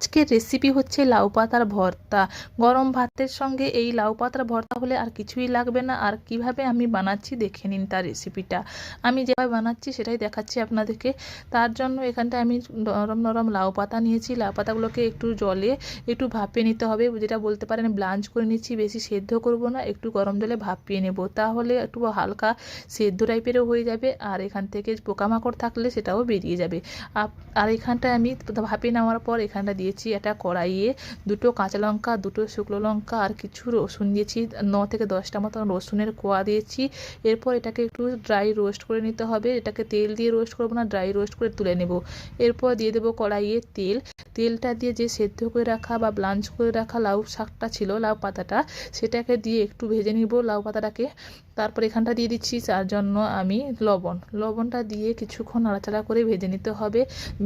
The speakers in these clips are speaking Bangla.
আজকের রেসিপি হচ্ছে লাউ পাতার ভর্তা। গরম ভাতের সঙ্গে এই লাউ পাতার ভর্তা হলে আর কিছুই লাগবে না। আর কীভাবে আমি বানাচ্ছি দেখে নিন তার রেসিপিটা আমি যেভাবে বানাচ্ছি সেটাই দেখাচ্ছি আপনাদেরকে। তার জন্য এখানটা আমি নরম নরম লাউ পাতা নিয়েছি। লাউ পাতাগুলোকে একটু জলে একটু ভাপিয়ে নিতে হবে। যেটা বলতে পারেন ব্লাঞ্চ করে নিচ্ছি, বেশি সেদ্ধ করব না, একটু গরম জলে ভাপিয়ে নেব। তাহলে একটু হালকা সেদ্ধ টাইপেরও হয়ে যাবে। আর এখান থেকে পোকামাকড় থাকলে সেটাও বেরিয়ে যাবে। আর এখানটায় আমি ভাপিয়ে নেওয়ার পর এখানটা দিয়েছি একটা কড়াইয়ে দুটো কাঁচা লঙ্কা, দুটো শুকনো লঙ্কা আর কিছু রসুন দিয়েছি। ন থেকে দশটা মতন রসুনের কোয়া দিয়েছি। এরপর এটাকে একটু ড্রাই রোস্ট করে নিতে হবে। এটাকে তেল দিয়ে রোস্ট করব না ড্রাই রোস্ট করে তুলে নেব। এরপর দিয়ে দেবো কড়াইয়ে তেল। তেলটা দিয়ে যে সেদ্ধ করে রাখা বা ব্লাঞ্চ করে রাখা লাউ শাকটা ছিল, লাউ পাতাটা, সেটাকে দিয়ে একটু ভেজে নিব লাউ পাতাটাকে। তারপর এখানটা দিয়ে দিচ্ছি তার জন্য আমি লবণ। লবণটা দিয়ে কিছুক্ষণ নাড়াচাড়া করে ভেজে নিতে হবে।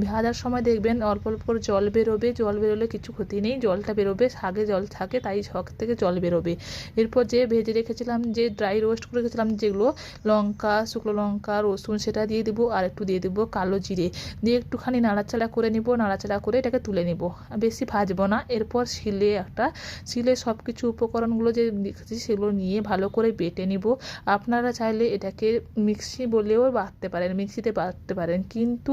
ভাজার সময় দেখবেন অল্প অল্প জল বেরোবে জল বেরোলে কিছু ক্ষতি নেই, জলটা বেরোবে শাকে জল থাকে, তাই ছক থেকে জল বেরোবে। এরপর যে ভেজে রেখেছিলাম, যে ড্রাই রোস্ট করে রেখেছিলাম, যেগুলো লঙ্কা, শুকনো লঙ্কা, রসুন, সেটা দিয়ে দেবো আর একটু দিয়ে দেবো কালো জিরে। দিয়ে একটুখানি নাড়াচাড়া করে নিব, নাড়াচাড়া করে এটাকে তুলে নিব। বেশি ভাজবো না, এরপর শিলে একটা, শিলে সব কিছু উপকরণগুলো যে দেখেছি সেগুলো নিয়ে ভালো করে বেটে নিব। আপনারা চাইলে এটাকে মিক্সি বলেও বাটতে পারেন, মিক্সিতে বাটতে পারেন। কিন্তু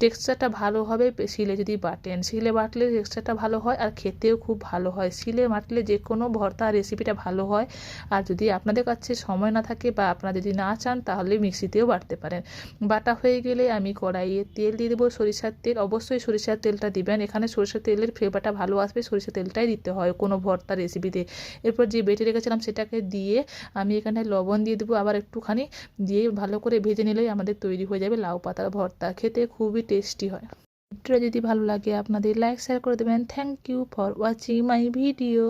টেক্সচারটা ভালো হবে শিলে যদি বাটেন, শিলে বাটলে টেক্সচারটা ভালো হয় আর খেতেও খুব ভালো হয়। শিলে বাটলে যে কোনো ভর্তা রেসিপিটা ভালো হয়। আর যদি আপনাদের কাছে সময় না থাকে বা আপনারা যদি না চান, তাহলে মিক্সিতেও বাটতে পারেন। বাটা হয়ে গেলে আমি কড়াইয়ে তেল দিয়ে দেবো সরিষার তেল। অবশ্যই সরিষার তেলটা দিবেন। এখানে সরিষার তেলের ফ্লেভারটা ভালো আসবে, সরিষার তেলটাই দিতে হয় কোনো ভর্তা রেসিপিতে এরপর যে বেটে রেখেছিলাম সেটাকে দিয়ে আমি এখানে লবণ দিয়ে দেবো আবার একটুখানি। দিয়ে ভালো করে ভেজে নিলেই আমাদের তৈরি হয়ে যাবে লাউ পাতার ভর্তা। খেতে খুবই টেস্টি হয়। ভিডিওটা যদি ভালো লাগে আপনাদের লাইক শেয়ার করে দেবেন। Thank you for watching my video